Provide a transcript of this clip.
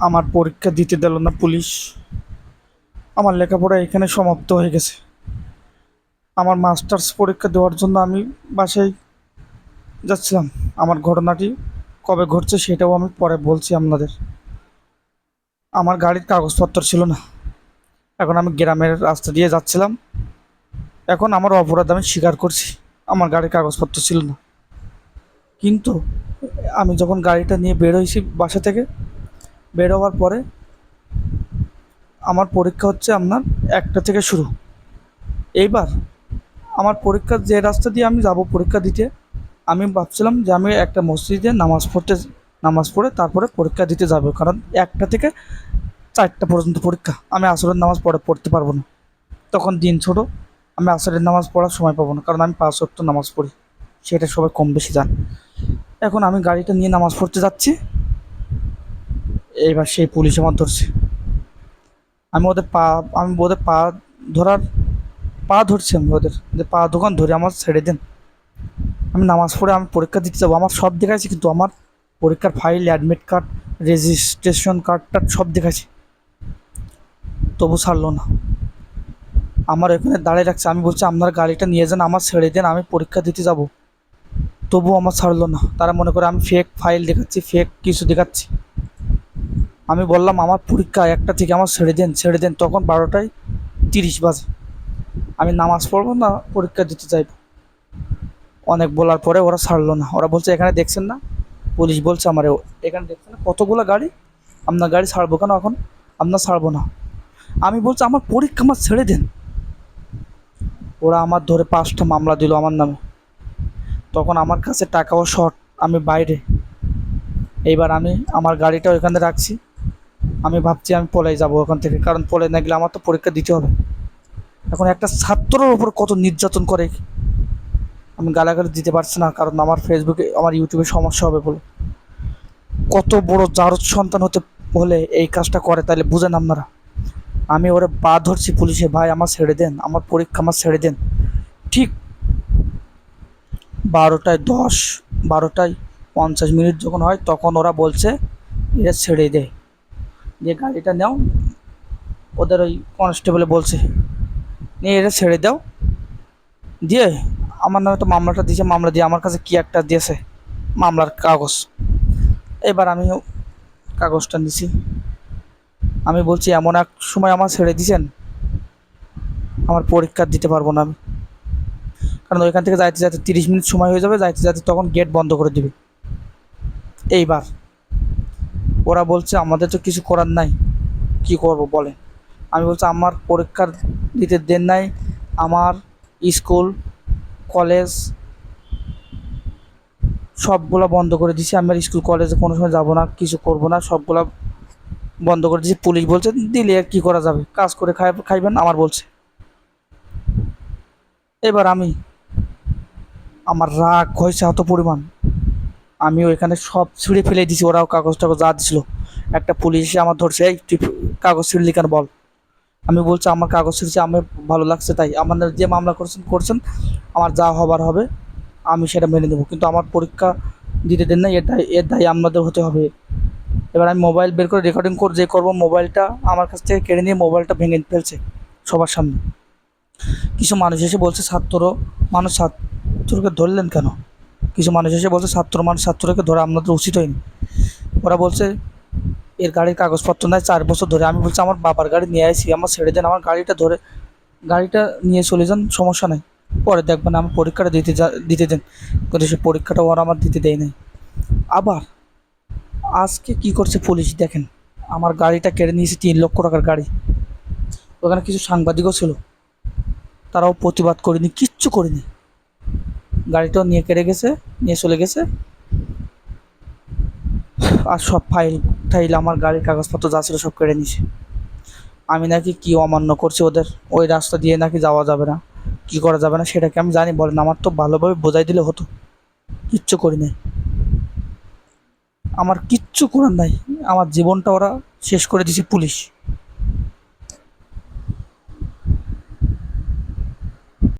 আমার পরীক্ষা দিতে দিল না পুলিশ। আমার লেখাপড়া এখানে সমাপ্ত হয়ে গেছে। আমার মাস্টার্স পরীক্ষা দেওয়ার জন্য আমি বাসায় যাচ্ছিলাম। আমার ঘটনাটি কবে ঘটছে সেটাও আমি পরে বলছি আপনাদের। আমার গাড়ির কাগজপত্র ছিল না। এখন আমি গ্রামের রাস্তা দিয়ে যাচ্ছিলাম। এখন আমার অপরাধ আমি স্বীকার করছি। আমার গাড়ির কাগজপত্র ছিল না। কিন্তু আমি যখন গাড়িটা নিয়ে বের হয়েছি বাসা থেকে বের হওয়ার পরে আমার পরীক্ষা হচ্ছে আপনার একটা থেকে শুরু। এইবার আমার পরীক্ষার যে রাস্তা দিয়ে আমি যাব পরীক্ষা দিতে, আমি ভাবছিলাম যে আমি একটা মসজিদে নামাজ পড়তে নামাজ পড়ে তারপরে পরীক্ষা দিতে যাব, কারণ একটা থেকে চারটা পর্যন্ত পরীক্ষা। আমি আসরের নামাজ পড়ে, পড়তে পারব না। তখন দিন ছোট, আমি আসরের নামাজ পড়ার সময় পাবো না, কারণ আমি পাঁচ ওয়াক্ত নামাজ পড়ি। সেটা সবাই কম বেশি জান। এখন আমি গাড়িটা নিয়ে নামাজ পড়তে যাচ্ছি। এইবার সেই পুলিশ আমার ধরছে। আমি ওদের পা, আমি ওদের পা ধরার, পা ধরছি আমি ওদের, যে পা দোকান ধরে আমার ছেড়ে দেন। আমি নামাজ পড়ে আমি পরীক্ষা দিতে যাব। আমার সব দেখাচ্ছি কিন্তু আমার পরীক্ষার ফাইল অ্যাডমিট কার্ড রেজিস্ট্রেশন কার্ডটা সব দেখাচ্ছি তবু ছাড়লো না। আমার এখানে দাঁড়িয়ে রাখছে। আমি বলছি, আপনার গাড়িটা নিয়ে যান, আমার ছেড়ে দেন, আমি পরীক্ষা দিতে যাব। তবু আমার ছাড়লো না। তারা মনে করে আমি ফেক ফাইল দেখাচ্ছি ফেক কিছু দেখাচ্ছি। আমি বললাম, আমার পরীক্ষা একটা থেকে আমার ছেড়ে দেন ছেড়ে দেন, তখন বারোটায় তিরিশ বাজে। আমি নামাজ পড়ব না, পরীক্ষা দিতে চাইব অনেক বলার পরে ওরা ছাড়লো না। ওরা বলছে, এখানে দেখছেন না, পুলিশ বলছে আমার, এখানে দেখছেন না, কতগুলো গাড়ি? আপনার গাড়ি ছাড়বো কেন এখন? আপনার ছাড়বো না। আমি বলছি, আমার পরীক্ষা আমার ছেড়ে দেন। ওরা আমার ধরে পাঁচটা মামলা দিল আমার নামে। তখন আমার কাছে টাকাও শর্ট, আমি বাইরে। এইবার আমি আমার গাড়িটা ওইখানে রাখছি। আমি ভাবছি আমি পলাই যাব ওখান থেকে, কারণ পলে না গেলে আমার তো পরীক্ষা দিতে হবে। এখন একটা ছাত্রর ওপর কত নির্যাতন করে, আমি গালাগালি দিতে পারছি না, কারণ আমার ফেসবুকে আমার ইউটিউবে সমস্যা হবে বলে। কত বড় জারদ সন্তান হতে হলে এই কাজটা করে, তাহলে বুঝেন আপনারা। আমি ওরে বা ধরছি পুলিশে, ভাই, আমার ছেড়ে দেন, আমার পরীক্ষা আমার ছেড়ে দেন। ঠিক বারোটায় দশ, বারোটায় পঞ্চাশ মিনিট যখন হয়, তখন ওরা বলছে এটা ছেড়ে দে। যে গাড়িটা নাও, ওদের ওই কনস্টেবলে বলছে, নিয়ে এটা ছেড়ে দাও। দিয়ে আমার নামে তো মামলাটা দিয়েছে, মামলা দিয়ে আমার কাছে কি একটা দিয়েছে, মামলার কাগজ। এবার আমি কাগজটা নিছি। আমি বলছি, এমন এক সময় আমার ছেড়ে দিয়েছেন, আমার পরীক্ষা দিতে পারব না আমি। কারণ ওইখান থেকে যাইতে যাইতে তিরিশ মিনিট সময় হয়ে যাবে, যাইতে যাইতে তখন গেট বন্ধ করে দিবে। এইবার ওরা বলছে, আমাদের তো কিছু করার নাই। কি করব বলে আমি বলছি, আমার পরীক্ষার দিতে দেন নাই। আমার স্কুল, কলেজ সবগুলো বন্ধ করে দিছি। আমি আর স্কুল, কলেজে কোনো সময় যাব না, কিছু করব না। সবগুলা বন্ধ করে দিছি। পুলিশ বলছে, দিলে আর কী করা যাবে? কাজ করে খাই, খাইবেন? আমার বলছে। এবার আমি, আমার রাগ হয়েছে এত পরিমাণ। আমি ওইখানে সব ছিঁড়ে ফেলে দিছি ওরাও কাগজ টাগজ যা দিছিল। একটা পুলিশ এসে আমার ধরছে, এই, তুই কাগজ ছিঁড়লি কেন বল? আমি বলছি, আমার কাগজ ছিঁড়ছে, আমার ভালো লাগছে তাই। আমাদের যে মামলা করছেন করছেন, আমার যা হবার হবে, আমি সেটা মেনে নেব। কিন্তু আমার পরীক্ষা দিতে দেন না দায়, এর দায়ী আপনাদের হতে হবে। এবার আমি মোবাইল বের করে রেকর্ডিং করে, যে করব, মোবাইলটা আমার কাছ থেকে কেড়ে নিয়ে মোবাইলটা ভেঙে ফেলছে সবার সামনে। কিছু মানুষ এসে বলছে ছাত্র মানুষ ছাত্রকে ধরলেন কেন? কিছু মানুষ এসে বলছে, ছাত্র মানুষ, ছাত্রকে ধরা আপনাদের উচিত হয়নি। ওরা বলছে, এর গাড়ির কাগজপত্র নেয় চার বছর ধরে। আমি বলছি, আমার বাবার গাড়ি নিয়ে আসি আমার ছেড়ে দেন, আমার গাড়িটা ধরে, গাড়িটা নিয়ে চলে যান, সমস্যা নেই। পরে দেখবেন আমার পরীক্ষাটা দিতে যা, দিতে দেন। কিন্তু সে পরীক্ষাটা ওরা আমার দিতে দেয় নাই। আবার আজকে কি করছে পুলিশ, দেখেন, আমার গাড়িটা কেড়ে নিয়েছে তিন লক্ষ টাকার গাড়ি। ওখানে কিছু সাংবাদিকও ছিল, তারাও প্রতিবাদ করেনি, কিচ্ছু করেনি। গাড়িটাও নিয়ে কেড়ে গেছে, নিয়ে চলে গেছে। আর সব ফাইল টাইল আমার গাড়ির কাগজপত্র যা ছিল সব কেড়ে নিছে আমি নাকি কি অমান্য করছি ওদের? ওই রাস্তা দিয়ে নাকি যাওয়া যাবে না। কি করা যাবে না সেটাকে আমি জানি, বলেন আমার তো ভালোভাবে বোঝাই দিলে হতো। কিচ্ছু করি নাই। আমার কিচ্ছু করার নাই। আমার জীবনটা ওরা শেষ করে দিছে পুলিশ।